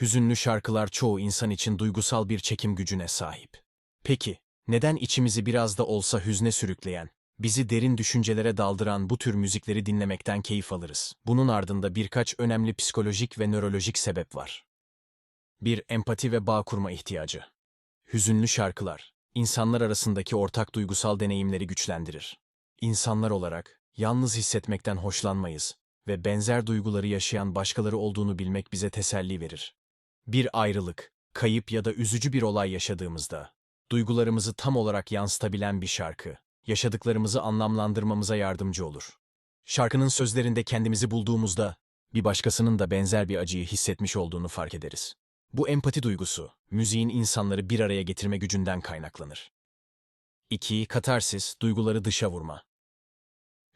Hüzünlü şarkılar çoğu insan için duygusal bir çekim gücüne sahip. Peki, neden içimizi biraz da olsa hüzne sürükleyen, bizi derin düşüncelere daldıran bu tür müzikleri dinlemekten keyif alırız? Bunun ardında birkaç önemli psikolojik ve nörolojik sebep var. 1. Empati ve bağ kurma ihtiyacı. Hüzünlü şarkılar, insanlar arasındaki ortak duygusal deneyimleri güçlendirir. İnsanlar olarak yalnız hissetmekten hoşlanmayız ve benzer duyguları yaşayan başkaları olduğunu bilmek bize teselli verir. Bir ayrılık, kayıp ya da üzücü bir olay yaşadığımızda, duygularımızı tam olarak yansıtabilen bir şarkı, yaşadıklarımızı anlamlandırmamıza yardımcı olur. Şarkının sözlerinde kendimizi bulduğumuzda, bir başkasının da benzer bir acıyı hissetmiş olduğunu fark ederiz. Bu empati duygusu, müziğin insanları bir araya getirme gücünden kaynaklanır. 2. Katarsis, duyguları dışa vurma.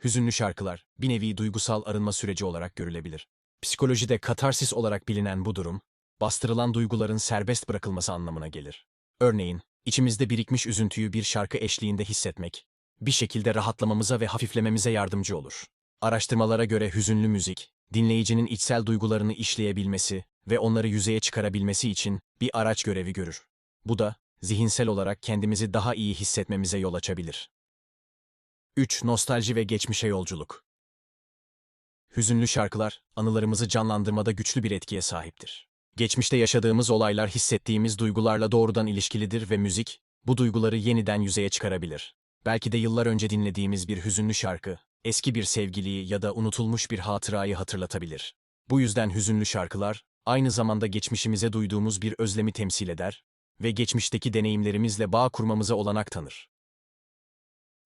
Hüzünlü şarkılar, bir nevi duygusal arınma süreci olarak görülebilir. Psikolojide katarsis olarak bilinen bu durum, bastırılan duyguların serbest bırakılması anlamına gelir. Örneğin, içimizde birikmiş üzüntüyü bir şarkı eşliğinde hissetmek, bir şekilde rahatlamamıza ve hafiflememize yardımcı olur. Araştırmalara göre hüzünlü müzik, dinleyicinin içsel duygularını işleyebilmesi ve onları yüzeye çıkarabilmesi için bir araç görevi görür. Bu da, zihinsel olarak kendimizi daha iyi hissetmemize yol açabilir. 3. Nostalji ve geçmişe yolculuk. Hüzünlü şarkılar, anılarımızı canlandırmada güçlü bir etkiye sahiptir. Geçmişte yaşadığımız olaylar hissettiğimiz duygularla doğrudan ilişkilidir ve müzik, bu duyguları yeniden yüzeye çıkarabilir. Belki de yıllar önce dinlediğimiz bir hüzünlü şarkı, eski bir sevgiliyi ya da unutulmuş bir hatırayı hatırlatabilir. Bu yüzden hüzünlü şarkılar, aynı zamanda geçmişimize duyduğumuz bir özlemi temsil eder ve geçmişteki deneyimlerimizle bağ kurmamıza olanak tanır.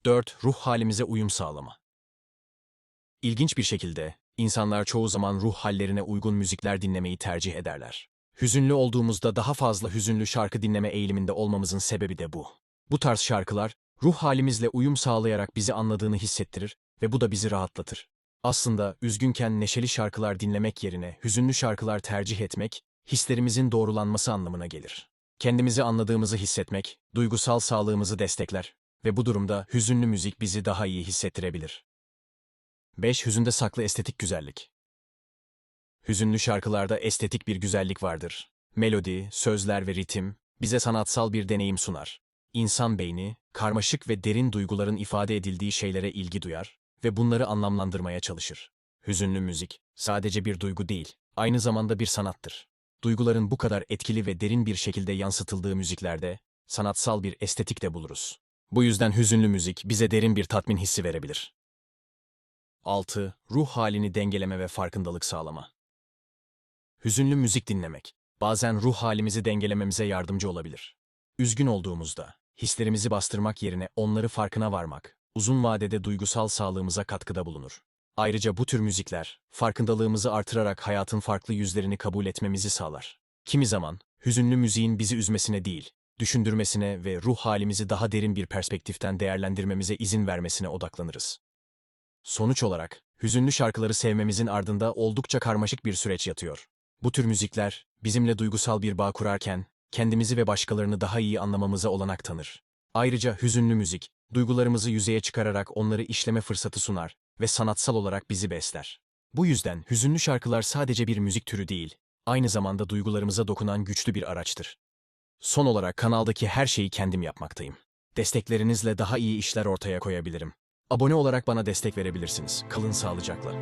4. Ruh halimize uyum sağlama. İlginç bir şekilde, insanlar çoğu zaman ruh hallerine uygun müzikler dinlemeyi tercih ederler. Hüzünlü olduğumuzda daha fazla hüzünlü şarkı dinleme eğiliminde olmamızın sebebi de bu. Bu tarz şarkılar, ruh halimizle uyum sağlayarak bizi anladığını hissettirir ve bu da bizi rahatlatır. Aslında üzgünken neşeli şarkılar dinlemek yerine hüzünlü şarkılar tercih etmek, hislerimizin doğrulanması anlamına gelir. Kendimizi anladığımızı hissetmek, duygusal sağlığımızı destekler ve bu durumda hüzünlü müzik bizi daha iyi hissettirebilir. 5. Hüzünde saklı estetik güzellik. Hüzünlü şarkılarda estetik bir güzellik vardır. Melodi, sözler ve ritim bize sanatsal bir deneyim sunar. İnsan beyni, karmaşık ve derin duyguların ifade edildiği şeylere ilgi duyar ve bunları anlamlandırmaya çalışır. Hüzünlü müzik sadece bir duygu değil, aynı zamanda bir sanattır. Duyguların bu kadar etkili ve derin bir şekilde yansıtıldığı müziklerde sanatsal bir estetik de buluruz. Bu yüzden hüzünlü müzik bize derin bir tatmin hissi verebilir. 6. Ruh halini dengeleme ve farkındalık sağlama. Hüzünlü müzik dinlemek, bazen ruh halimizi dengelememize yardımcı olabilir. Üzgün olduğumuzda, hislerimizi bastırmak yerine onları farkına varmak, uzun vadede duygusal sağlığımıza katkıda bulunur. Ayrıca bu tür müzikler, farkındalığımızı artırarak hayatın farklı yüzlerini kabul etmemizi sağlar. Kimi zaman, hüzünlü müziğin bizi üzmesine değil, düşündürmesine ve ruh halimizi daha derin bir perspektiften değerlendirmemize izin vermesine odaklanırız. Sonuç olarak, hüzünlü şarkıları sevmemizin ardında oldukça karmaşık bir süreç yatıyor. Bu tür müzikler, bizimle duygusal bir bağ kurarken, kendimizi ve başkalarını daha iyi anlamamıza olanak tanır. Ayrıca hüzünlü müzik, duygularımızı yüzeye çıkararak onları işleme fırsatı sunar ve sanatsal olarak bizi besler. Bu yüzden hüzünlü şarkılar sadece bir müzik türü değil, aynı zamanda duygularımıza dokunan güçlü bir araçtır. Son olarak kanaldaki her şeyi kendim yapmaktayım. Desteklerinizle daha iyi işler ortaya koyabilirim. Abone olarak bana destek verebilirsiniz. Kalın sağlıcakla.